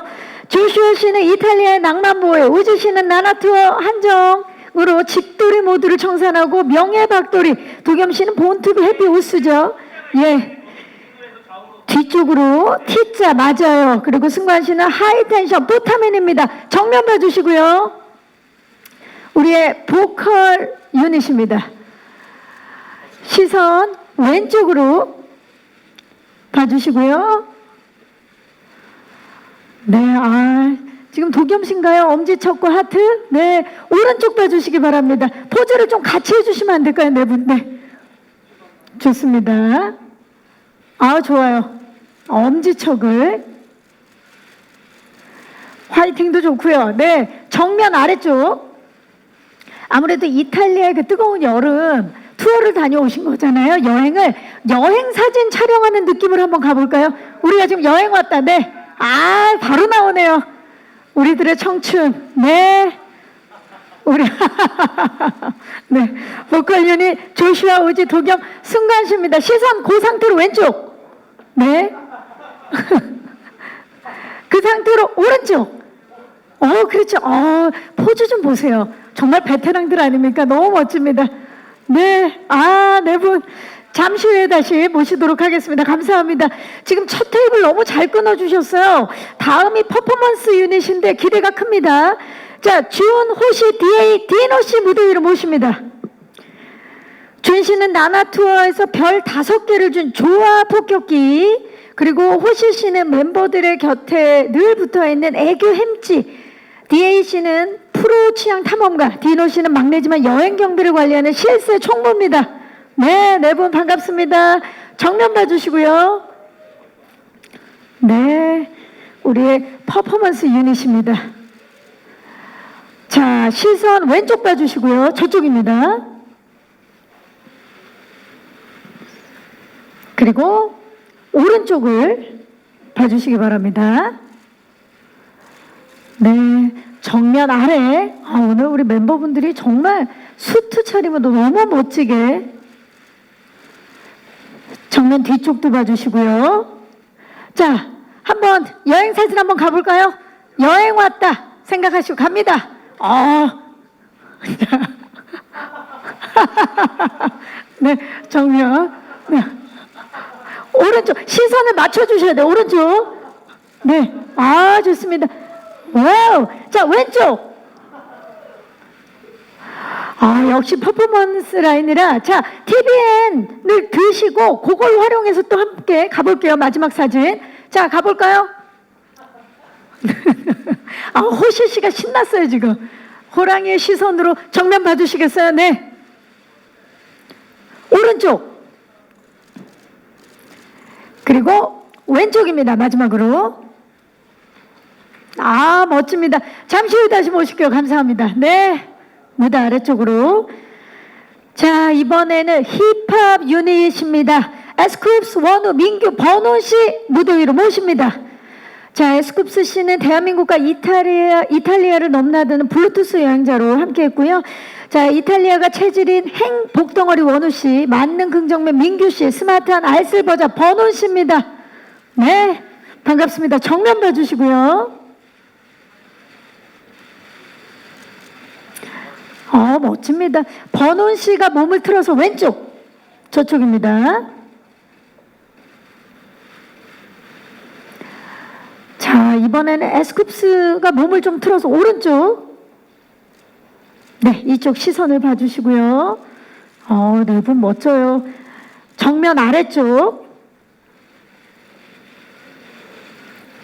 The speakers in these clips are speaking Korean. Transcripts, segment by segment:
조슈아 씨는 이탈리아의 낭만보에, 우주 씨는 나나투어 한정으로 집돌이 모두를 청산하고 명예박돌이, 도겸 씨는 본투비 해피 우스죠. 예. 뒤쪽으로 T자 맞아요. 그리고 승관 씨는 하이텐션 부타민입니다. 정면 봐주시고요. 우리의 보컬 유닛입니다. 시선 왼쪽으로 봐주시고요. 네, 아, 지금 도겸신가요? 엄지척과 하트? 네, 오른쪽 봐주시기 바랍니다. 포즈를 좀 같이 해주시면 안 될까요? 네 분, 네. 좋습니다. 아, 좋아요. 엄지척을. 화이팅도 좋고요. 네, 정면 아래쪽. 아무래도 이탈리아의 그 뜨거운 여름 투어를 다녀오신 거잖아요. 여행을 여행 사진 촬영하는 느낌으로 한번 가볼까요? 우리가 지금 여행 왔다. 네. 아, 바로 나오네요. 우리들의 청춘. 네. 우리 네 보컬 유닛 조슈아 우지 도겸 승관 씨입니다. 시선 그 상태로 왼쪽. 네. 그 상태로 오른쪽. 어, 그렇죠. 어, 포즈 좀 보세요. 정말 베테랑들 아닙니까? 너무 멋집니다. 네. 아, 네 분. 잠시 후에 다시 모시도록 하겠습니다. 감사합니다. 지금 첫 테이블 너무 잘 끊어주셨어요. 다음이 퍼포먼스 유닛인데 기대가 큽니다. 자, 준, 호시, 디에이, 디노 씨 무대 위로 모십니다. 준 씨는 나나 투어에서 별 다섯 개를 준 조화 폭격기 그리고 호시 씨는 멤버들의 곁에 늘 붙어 있는 애교 햄찌 디에이 씨는 프로 취향 탐험가 디노 씨는 막내지만 여행 경비를 관리하는 실세 총무입니다. 네, 네 분 반갑습니다. 정면 봐주시고요. 네, 우리의 퍼포먼스 유닛입니다. 자, 시선 왼쪽 봐주시고요. 저쪽입니다. 그리고 오른쪽을 봐주시기 바랍니다. 네, 정면 아래. 아, 오늘 우리 멤버분들이 정말 수트 차림으로 너무 멋지게. 정면 뒤쪽도 봐주시고요. 자, 한번 여행 사진 한번 가볼까요? 여행 왔다 생각하시고 갑니다. 아, 네, 정면. 네. 오른쪽 시선을 맞춰주셔야 돼요. 오른쪽. 네, 아 좋습니다. 와우. 자 왼쪽. 아 역시 퍼포먼스 라인이라 자 TVN을 드시고 그걸 활용해서 또 함께 가볼게요. 마지막 사진. 자 가볼까요? 아 호시 씨가 신났어요 지금. 호랑이의 시선으로 정면 봐주시겠어요? 네. 오른쪽. 그리고 왼쪽입니다. 마지막으로. 아, 멋집니다. 잠시 후에 다시 모실게요. 감사합니다. 네. 무대 아래쪽으로. 자, 이번에는 힙합 유닛입니다. 에스쿱스 원우 민규 번호 씨 무대 위로 모십니다. 자, 에스쿱스 씨는 대한민국과 이탈리아, 이탈리아를 넘나드는 블루투스 여행자로 함께 했고요. 자, 이탈리아가 체질인 행 복덩어리 원우 씨, 만능 긍정맨 민규 씨, 스마트한 알쓸 버자 번호 씨입니다. 네, 반갑습니다. 정면 봐주시고요. 어, 멋집니다. 번훈 씨가 몸을 틀어서 왼쪽, 저쪽입니다. 자, 이번에는 에스쿱스가 몸을 좀 틀어서 오른쪽. 네, 이쪽 시선을 봐주시고요. 어, 네 분 멋져요. 정면 아래쪽.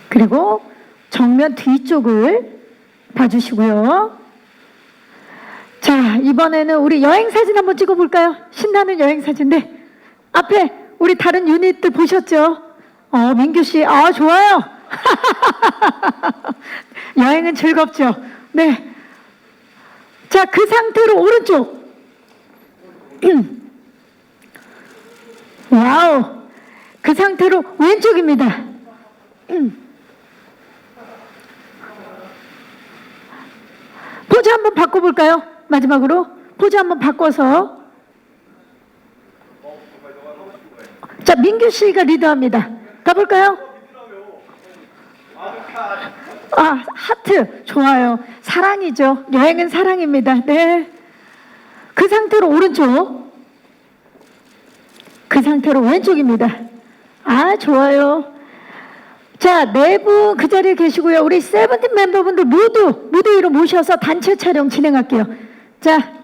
그리고 정면 뒤쪽을 봐주시고요. 자, 이번에는 우리 여행 사진 한번 찍어볼까요? 신나는 여행 사진. 네. 앞에 우리 다른 유닛들 보셨죠? 어, 민규 씨, 아, 좋아요. 여행은 즐겁죠? 네. 자, 그 상태로 오른쪽. 와우. 그 상태로 왼쪽입니다. 포즈 한번 바꿔볼까요? 마지막으로 포즈 한번 바꿔서 자 민규 씨가 리드합니다. 가볼까요? 아, 하트. 좋아요. 사랑이죠. 여행은 사랑입니다. 네. 그 상태로 오른쪽. 그 상태로 왼쪽입니다. 아, 좋아요. 자, 네 분 그 자리에 계시고요. 우리 세븐틴 멤버분들 모두 무대 위로 모셔서 단체 촬영 진행할게요. 자,